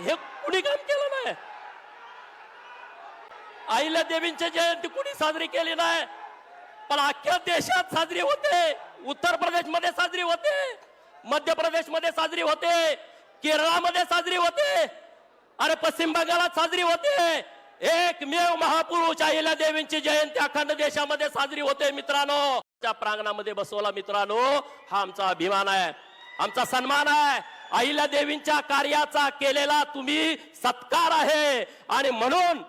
हे कुणी काम केलं नाही? आईला देवींची जयंती कुणी साजरी केली नाही? पण अख्ख्या देशात साजरी होते. उत्तर प्रदेशमध्ये साजरी होते. मध्य प्रदेशमध्ये साजरी होते. केरळामध्ये साजरी होते. अरे पश्चिम बंगालात साजरी होते. एकमेव महापुरुष अहिल्या देवींची जयंती अखंड देशामध्ये साजरी होते मित्रांनो. त्या प्रांगणामध्ये बसवला मित्रांनो. हा आमचा अभिमान आहे. आमचा सन्मान आहे. अहिल्या देवींच्या कार्याचा केलेला तुम्ही सत्कार आहे. आणि म्हणून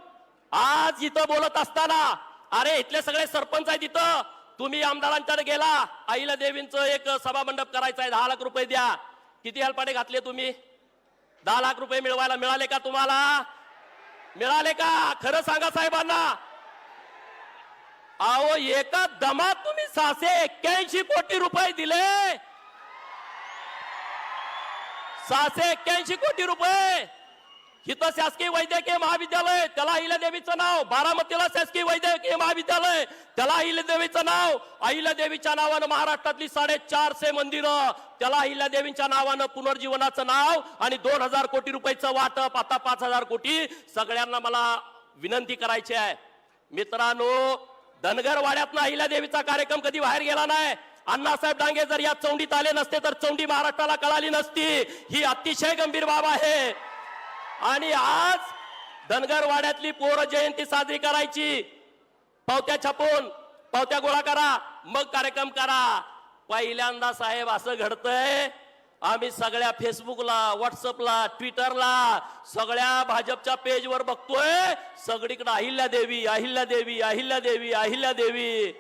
आज इथं बोलत असताना अरे इथले सगळे सरपंच आहेत इथं तुम्ही आमदारांकडे गेला आईला देवींचं एक सभा मंडप करायचं आहे दहा लाख रुपये द्या. किती हलपाटे घातले तुम्ही? दहा लाख रुपये मिळवायला मिळाले का तुम्हाला? मिळाले का? खरं सांगा साहेबांना. अहो एका दमात तुम्ही सहाशे एक्क्याऐंशी कोटी रुपये दिले. सहाशे एक्क्याऐंशी कोटी रुपये. इथं शासकीय वैद्यकीय महाविद्यालय त्याला अहिल्यादेवीचं नाव. बारामतीला शासकीय वैद्यकीय महाविद्यालय त्याला अहिल्यादेवीचं नाव. अहिल्यादेवीच्या नावानं महाराष्ट्रातली साडेचारशे मंदिरं त्याला अहिल्यादेवींच्या नावानं पुनर्जीवनाचं नाव आणि दोन हजार कोटी रुपयाचं वाटप आता पाच हजार कोटी. सगळ्यांना मला विनंती करायची आहे. मित्रांनो धनगरवाड्यातनं अहिल्यादेवीचा कार्यक्रम कधी बाहेर गेला नाही? अण्णासाहेब डांगे जर या चौंडीत आले नसते तर चौंडी महाराष्ट्राला कळाली नसती. ही अतिशय गंभीर बाब आहे. आणि आज धनगरवाड्यातली पोर जयंती साजरी करायची. पावत्या छापून पावत्या गोळा करा मग कार्यक्रम करा. पहिल्यांदा साहेब असं घडतंय आम्ही सगळ्या फेसबुकला व्हॉट्सअपला ट्विटरला सगळ्या भाजपच्या पेजवर बघतोय सगळीकडे अहिल्या देवी अहिल्या देवी अहिल्या देवी अहिल्या देवी.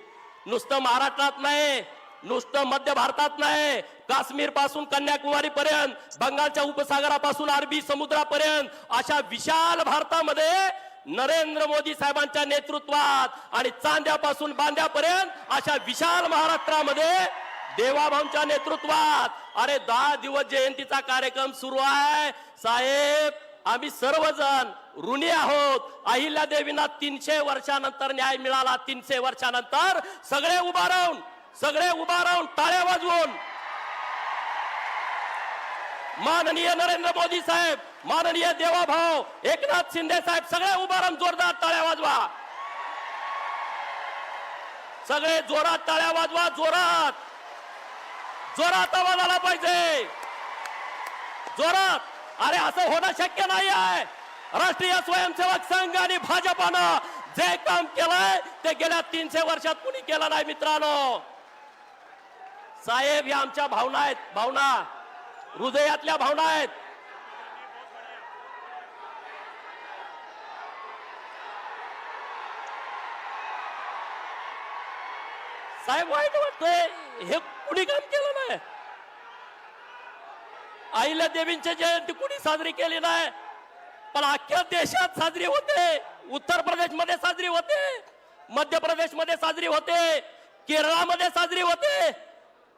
नुसतं महाराष्ट्रात नाही नुसतं मध्य भारतात नाही काश्मीरपासून कन्याकुमारी पर्यंत बंगालच्या उपसागरापासून अरबी समुद्रापर्यंत अशा विशाल भारतामध्ये नरेंद्र मोदी साहेबांच्या नेतृत्वात आणि चांद्यापासून बांद्यापर्यंत अशा विशाल महाराष्ट्रामध्ये देवाभाऊंच्या नेतृत्वात अरे दहा दिवस जयंतीचा कार्यक्रम सुरू आहे. साहेब आम्ही सर्वजण ऋणी आहोत. अहिल्या देवींना तीनशे वर्षानंतर न्याय मिळाला तीनशे वर्षानंतर सगळे उभा राहून सगळे उभा राहून टाळ्या वाजवून. माननीय नरेंद्र मोदी साहेब माननीय देवाभाऊ एकनाथ शिंदे साहेब सगळे उभा राहून जोरदार टाळ्या वाजवा. सगळे जोरात टाळ्या वाजवा जोरात. जोरात आवाज आला पाहिजे. जोरात. अरे असं होणं शक्य नाही आहे राष्ट्रीय स्वयंसेवक संघ आणि भाजपानं जे काम केलंय ते गेल्या तीनशे वर्षात कुणी केलं नाही मित्रांनो. साहेब या आमच्या भावना आहेत. भावना. हृदयातल्या भावना आहेत. साहेब वाईट वाटतंय. हे कुणी काम केलं नाही? आईला देवींची जयंती कुणी साजरी केली नाही? पण अख्ख्या देशात साजरी होते. उत्तर प्रदेशमध्ये साजरी होते. मध्य प्रदेशमध्ये साजरी होते. केरळामध्ये साजरी होते.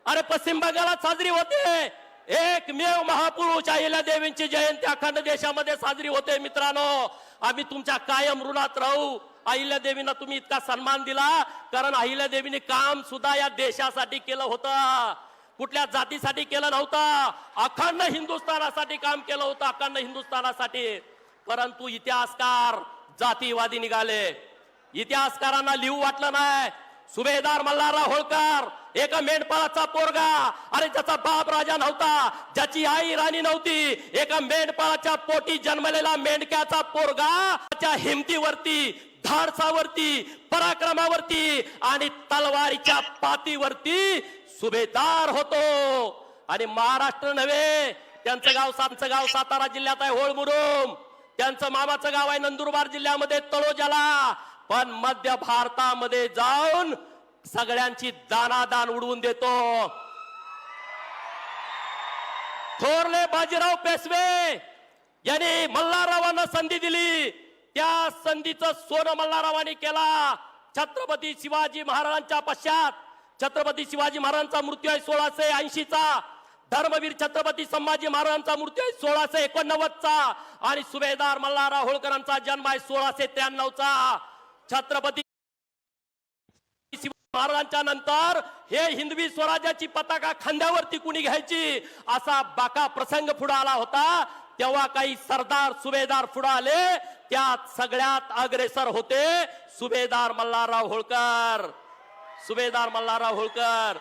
अरे पश्चिम बंगालात साजरी होते. एकमेव महापुरुष अहिल्या देवींची जयंती अखंड देशामध्ये साजरी होते मित्रांनो. आम्ही तुमच्या कायम ऋणात राहू. अहिल्या देवींना तुम्ही इतका सन्मान दिला. कारण अहिल्या देवीने काम सुद्धा या देशासाठी केलं होतं. कुठल्या जातीसाठी केलं नव्हतं. अखंड हिंदुस्थानासाठी काम केलं होतं अखंड हिंदुस्थानासाठी. परंतु इतिहासकार जातीवादी निघाले. इतिहासकारांना लिहू वाटलं नाही. सुभेदार मल्हारराव होळकर एका मेंढपाळाचा पोरगा. अरे ज्याचा बाप राजा नव्हता ज्याची आई राणी नव्हती एका मेंढपाळाच्या पोटी जन्मलेला मेंढक्याचा पोरगा त्याच्या हिमतीवरती धाडसावरती पराक्रमावरती आणि तलवारीच्या पातीवरती सुभेदार होतो. आणि महाराष्ट्र नव्हे त्यांचं गाव त्यांचं गाव सातारा जिल्ह्यात आहे होळमुरुम त्यांचं मामाचं गाव आहे नंदुरबार जिल्ह्यामध्ये तळोजाला. पण मध्य भारतामध्ये जाऊन सगळ्यांची दानादान उडवून देतो. थोरले बाजीराव पेशवे यांनी मल्हाररावांना संधी दिली. त्या संधीचं सोनं मल्हाररावांनी केला. छत्रपती शिवाजी महाराजांच्या पश्चात छत्रपती शिवाजी महाराजांचा मृत्यू आहे सोळाशे ऐंशीचा. धर्मवीर छत्रपती संभाजी महाराजांचा मृत्यू आहे सोळाशे एकोणनव्वदचा. आणि सुभेदार मल्हारराव होळकरांचा जन्म आहे सोळाशे त्र्याण्णवचा. छत्रपती महाराजांच्या नंतर हे हिंदवी स्वराज्याची पताका खांद्यावरती कुणी घ्यायची? असा बाका प्रसंग पुढे आला होता. तेव्हा काही सरदार सुभेदार पुढे आले. त्यात सगळ्यात अग्रेसर होते सुभेदार मल्हारराव होळकर. सुभेदार मल्हारराव होळकर.